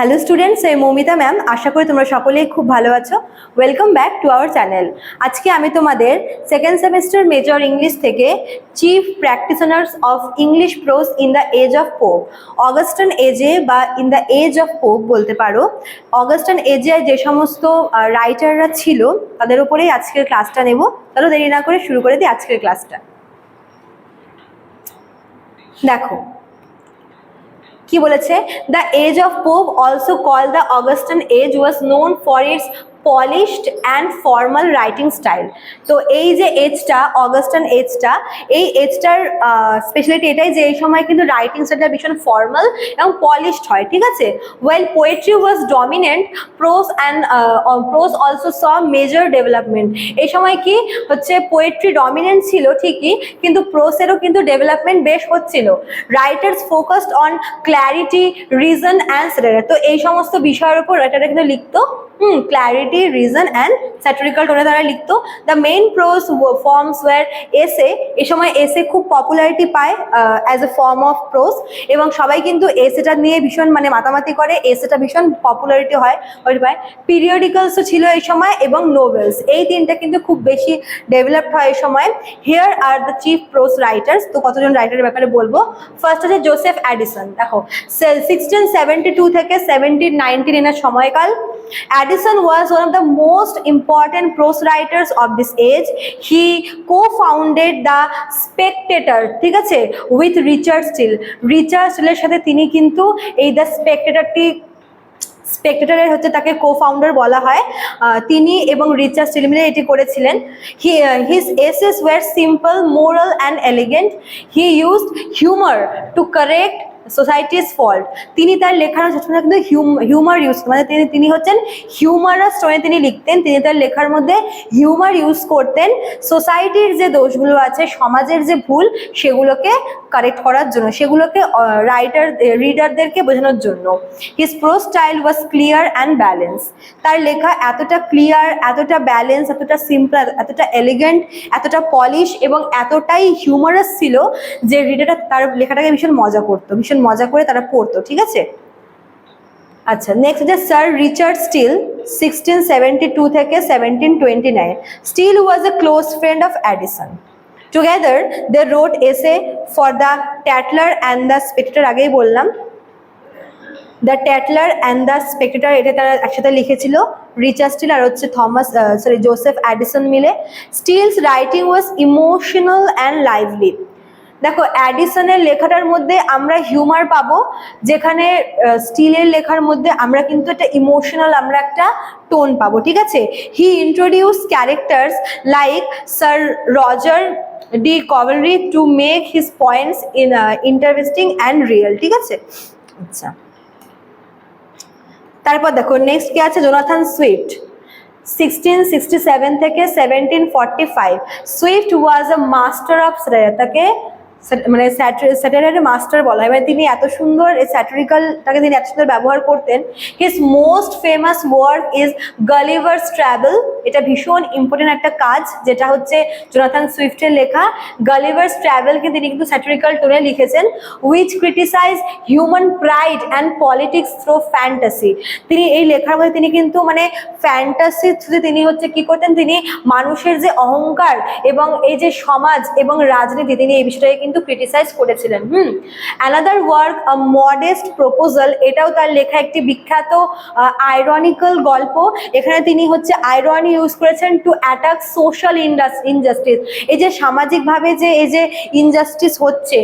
Hello students এই Moumita ma'am আশা করি তোমরা সকলেই খুব ভালো আছো। Welcome back to our channel আজকে আমি তোমাদের সেকেন্ড সেমিস্টার মেজর ইংলিশ থেকে chief practitioners of English prose in the age of Pope Augustan এজে বা in the age of Pope বলতে পারো। অগাস্টান এজে যে সমস্ত রাইটাররা ছিল, তাদের উপরেই আজকের ক্লাসটা নেব। চলো দেরি না করে শুরু করে দিই আজকের ক্লাসটা দেখো কি বলেছে? The age of Pope also call the Augustan age was known for its polished and formal writing style তো এই যে এজটা অগাস্টান এজটা এই এজটার স্পেশালিটি এটাই যে এই সময় কিন্তু রাইটিং স্টাইলটা ভীষণ ফর্মাল এবং পলিশড হয়, ঠিক আছে? Well poetry was dominant prose and prose also saw major development এই সময় কি হচ্ছে পোয়েট্রি ডমিনেন্ট ছিল ঠিকই, কিন্তু প্রোসেরও কিন্তু ডেভেলপমেন্ট বেশ হচ্ছিল। Writers focused on clarity reason and তো এই সমস্ত বিষয়ের উপর রাইটাররা কিন্তু লিখতো। হুম ক্ল্যারিটি রিজন অ্যান্ড স্যাটোরিক্যাল টোনে তারা লিখতো। The main prose forms were essay এ সময় এসে খুব পপুলারিটি পায় as a form of prose এবং সবাই কিন্তু এসেটা নিয়ে ভীষণ মানে মাতামাতি করে। এসেটা ভীষণ পপুলারিটি হয় ওই পায়। পিরিয়ডিক্যালসও ছিল এই সময় এবং নোভেলস এই তিনটা কিন্তু খুব বেশি ডেভেলপড হয় এই সময়। Here are the chief prose writers তো কতজন রাইটারের ব্যাপারে বলব? ফার্স্ট আছে জোসেফ অ্যাডিসন দেখো সিক্সটিন সেভেন্টি টু থেকে সেভেন্টিন নাইনটিন এনার সময়কাল। Addison was one of the most important prose writers of this age. He co-founded the Spectator, ঠিক আছে? উইথ রিচার্ড স্টিল রিচার্ড স্টিলের সাথে তিনি কিন্তু এই দ্য স্পেকটেটারটি স্পেক্টেটারের হচ্ছে তাকে কো ফাউন্ডার বলা হয়। তিনি এবং রিচার্ড স্টিল মিলে এটি করেছিলেন। He his essays were simple moral and elegant he used humour to correct society's fault তিনি তার লেখার সবসময় কিন্তু হিউমার ইউজ মানে তিনি তিনি হচ্ছেন হিউমারাস টোনে তিনি লিখতেন, তিনি তার লেখার মধ্যে হিউমার ইউজ করতেন। সোসাইটির যে দোষগুলো আছে, সমাজের যে ভুল, সেগুলোকে কারেক্ট করার জন্য, সেগুলোকে রাইটার রিডারদেরকে বোঝানোর জন্য। His prose style was clear and balance তার লেখা এতটা ক্লিয়ার এতটা ব্যালেন্স এতটা সিম্পল এতটা এলিগেন্ট এতটা পলিশ এবং এতটাই হিউমারাস ছিল যে রিডারটা তার লেখাটাকে ভীষণ মজা করতো, ভীষণ মজা করে তারা পড়তো, ঠিক আছে? আচ্ছা নেক্সট হচ্ছে sir Richard Steele sixteen seventy two থেকে seventeen twenty nine Steele was a close friend of Addison together they wrote essay for the Tatler and the Spectator আগেই বললাম। The Tatler and the Spectator এটা তারা একসাথে লিখেছিল, Richard Steele আর হচ্ছে Thomas sorry Joseph Addison মিলে। Steele's writing was emotional and lively দেখো, অ্যাডিসনের লেখাটার মধ্যে আমরা হিউমার পাবো, যেখানে স্টিলের লেখার মধ্যে আমরা কিন্তু একটা ইমোশনাল আমরা একটা টোন পাবো, ঠিক আছে? He introduce characters like sir Roger de Coverley to make his points in interesting and real ঠিক আছে? আচ্ছা। তারপর দেখো নেক্সট কে আছে? Jonathan Swift sixteen sixty seven থেকে seventeen forty five Swift was a master of তাকে মানে স্যাটারের মাস্টার বলা হয়। মানে তিনি এত সুন্দর এই স্যাটারিক্যালটাকে তিনি এত সুন্দর ব্যবহার করতেন। His most famous work is Gulliver's travel এটা ভীষণ ইম্পর্টেন্ট একটা কাজ, যেটা হচ্ছে জোনাথন সুইফটের লেখা। গালিভার্স ট্রাভেলকে তিনি কিন্তু স্যাটারিক্যাল টোনে লিখেছেন which criticise human pride and politics through fantasy তিনি এই লেখার মধ্যে তিনি কিন্তু মানে ফ্যান্টাসি থ্রুতে তিনি হচ্ছে কি করতেন? তিনি মানুষের যে অহংকার এবং এই যে সমাজ এবং রাজনীতি, তিনি এই বিষয়টাকে কিন্তু ক্রিটিসাইজ করেছিলেন, হুম? Another work a modest proposal এটাও তার লেখা একটি বিখ্যাত আইরনিক্যাল গল্প। এখানে তিনি হচ্ছে আইরনি ইউজ করেছেন টু অ্যাটাক সোশ্যাল ইনজাস্টিস এই যে সামাজিকভাবে যে, এই যে ইনজাস্টিস হচ্ছে,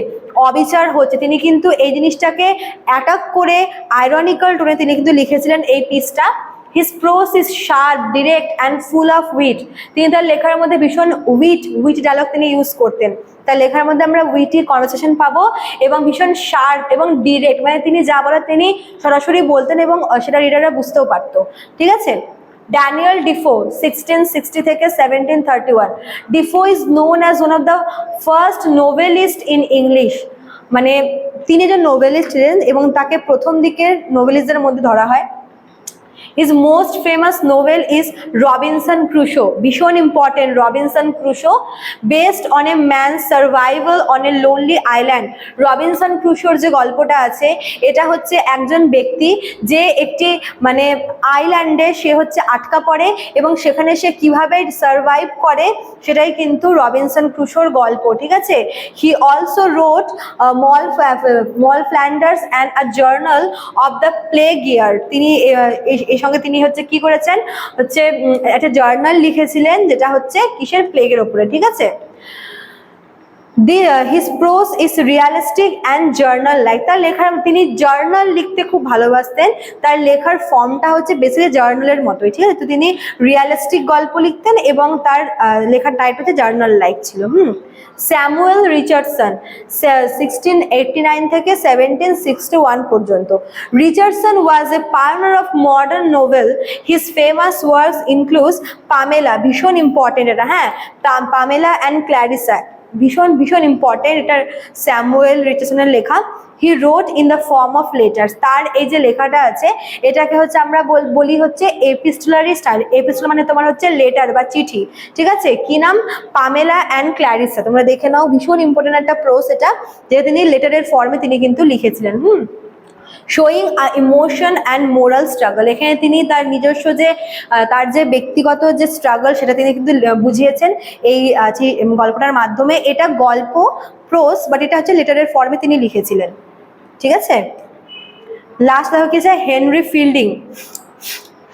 অবিচার হচ্ছে, তিনি কিন্তু এই জিনিসটাকে অ্যাটাক করে আইরনিক্যাল টোনে তিনি কিন্তু লিখেছিলেন এই পিসটা his prose is sharp direct and full of wit তিনি তার লেখার মধ্যে ভীষণ উইট উইট ডায়লগ তিনি ইউজ করতেন। তার লেখার মধ্যে আমরা উইটি কনভারসেশন পাবো এবং ভীষণ শার্প এবং ডিরেক্ট মানে তিনি যা বলার তিনি সরাসরি বলতেন এবং সেটা রিডাররা বুঝতেও পারতো। ঠিক আছে? ড্যানিয়েল ডিফো সিক্সটিন সিক্সটি থেকে seventeen thirty one Defoe is known as one of the first novelist in English মানে তিনি যে নোবেলিস্ট ছিলেন এবং তাকে প্রথম দিকের নোবেলিস্টদের মধ্যে ধরা হয়। His most famous novel is Robinson Crusoe ভীষণ important Robinson Crusoe based on a man survival on a lonely island Robinson ক্রুশোর যে গল্পটা আছে, এটা হচ্ছে একজন ব্যক্তি যে একটি মানে আইল্যান্ডে সে হচ্ছে আটকা পড়ে এবং সেখানে সে কীভাবে সার্ভাইভ করে, সেটাই কিন্তু রবিনসন ক্রুশোর গল্প, ঠিক আছে? He also wrote Moll Moll Flanders and a journal of the plague year তিনি এর সঙ্গে তিনি হচ্ছে কি করেছেন? হচ্ছে একটা জার্নাল লিখেছিলেন, যেটা হচ্ছে কিসের প্লেগের ওপরে ঠিক আছে? The his prose is realistic and journal like তার লেখার, তিনি জার্নাল লিখতে খুব ভালোবাসতেন। তার লেখার ফর্মটা হচ্ছে বেসিক্যালি জার্নালের মতোই, ঠিক আছে? তো তিনি রিয়ালিস্টিক গল্প লিখতেন এবং তার লেখার টাইপ হচ্ছে জার্নাল লাইক ছিল, হুম? Samuel Richardson sixteen eighty nine থেকে সেভেন্টিন সিক্সটি ওয়ান পর্যন্ত। Richardson was a partner of modern novel his famous works includes Pamela ভীষণ ইম্পর্টেন্ট এটা হ্যাঁ? পামেলা অ্যান্ড ক্ল্যারিসা ভীষণ ভীষণ ইম্পর্টেন্ট এটার স্যামুয়েল রিচার্সনের লেখা। He wrote in the form of letters তার এই যে লেখাটা আছে, এটাকে হচ্ছে আমরা বল- বলি হচ্ছে এপিস্টুলারি স্টাইল এপিস্টুলা মানে তোমার হচ্ছে লেটার বা চিঠি। ঠিক আছে? কি নাম? পামেলা অ্যান্ড ক্ল্যারিসা তোমরা দেখে নাও, ভীষণ ইম্পর্টেন্ট একটা প্রোস এটা। যে তিনি লেটারের ফর্মে তিনি কিন্তু লিখেছিলেন, হুম? Showing emotion and moral struggle এখানে তিনি তার নিজস্ব যে তার যে ব্যক্তিগত যে স্ট্রাগল সেটা তিনি কিন্তু বুঝিয়েছেন এই গল্পটার মাধ্যমে। এটা গল্প প্রোস বাট এটা হচ্ছে লেটারের ফর্মে তিনি লিখেছিলেন। ঠিক আছে? লাস্ট দেখো কি হেনরি ফিল্ডিং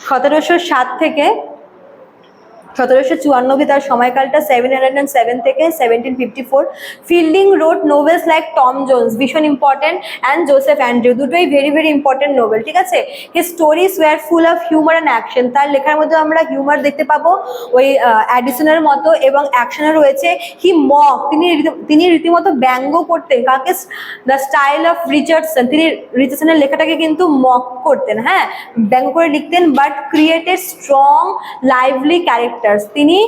সতেরোশো সাত থেকে সতেরোশো চুয়ান্নব্বই তার সময়কালটা সেভেন হান্ড্রেড অ্যান্ড সেভেন থেকে seventeen fifty four Fielding wrote novels like Tom Jones ভীষণ ইম্পর্টেন্ট অ্যান্ড জোসেফ অ্যান্ড্রিউ দুটোই ভেরি ভেরি ইম্পর্টেন্ট নোভেল ঠিক আছে? His stories were full of humour and action তার লেখার মধ্যে আমরা হিউমার দেখতে পাবো, ওই অ্যাডিসনের মতো এবং অ্যাকশনও রয়েছে। হি মক তিনি তিনি রীতিমতো ব্যঙ্গ করতেন। কাকে দ্য স্টাইল অফ রিচার্ডসন তিনি রিচার্ডসনের লেখাটাকে কিন্তু মক করতেন হ্যাঁ? ব্যঙ্গ করে লিখতেন but created strong lively characters তিনি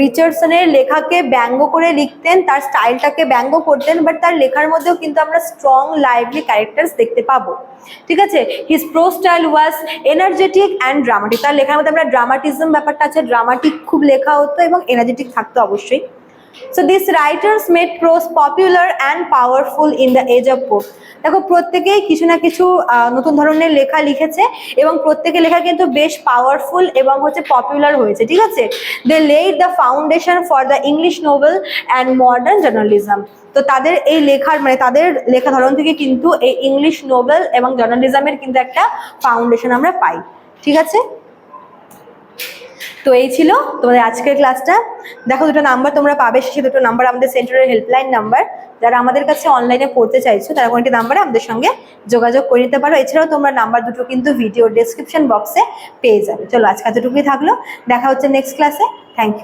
রিচার্ডসনের লেখাকে ব্যঙ্গ করে লিখতেন, তার স্টাইলটাকে ব্যঙ্গ করতেন বাট তার লেখার মধ্যেও কিন্তু আমরা স্ট্রং লাইভলি ক্যারেক্টার্স দেখতে পাবো। ঠিক আছে? His prose style was energetic and dramatic তার লেখার মধ্যে আমরা ড্রামাটিজম ব্যাপারটা আছে ড্রামাটিক খুব লেখা হতো এবং এনার্জেটিক থাকতো অবশ্যই। So this writers made prose popular and powerful in the age of Pope দেখো, প্রত্যেকেই কিছু না কিছু নতুন ধরনের লেখা লিখেছে এবং প্রত্যেকের লেখা কিন্তু বেশ পাওয়ারফুল এবং হচ্ছে পপুলার হয়েছে, ঠিক আছে? They laid the foundation for the English novel and modern journalism তো তাদের এই লেখার মানে তাদের লেখা ধরন থেকে কিন্তু এই ইংলিশ নোভেল এবং জার্নালিজমের কিন্তু একটা ফাউন্ডেশন আমরা পাই, ঠিক আছে? তো এই ছিল তোমাদের আজকের ক্লাসটা দেখো দুটো নাম্বার তোমরা পাবে সে দুটো নাম্বার আমাদের সেন্টারের হেল্পলাইন নাম্বার যারা আমাদের কাছে অনলাইনে পড়তে চাইছো, তারা কোনটি নাম্বারে আমাদের সঙ্গে যোগাযোগ করে নিতে পারো। এছাড়াও তোমরা নাম্বার দুটো কিন্তু ভিডিও ডেসক্রিপশন বক্সে পেয়ে যাবে। চলো আজকে এতটুকুই থাকল। দেখা হচ্ছে নেক্সট ক্লাসে থ্যাংক ইউ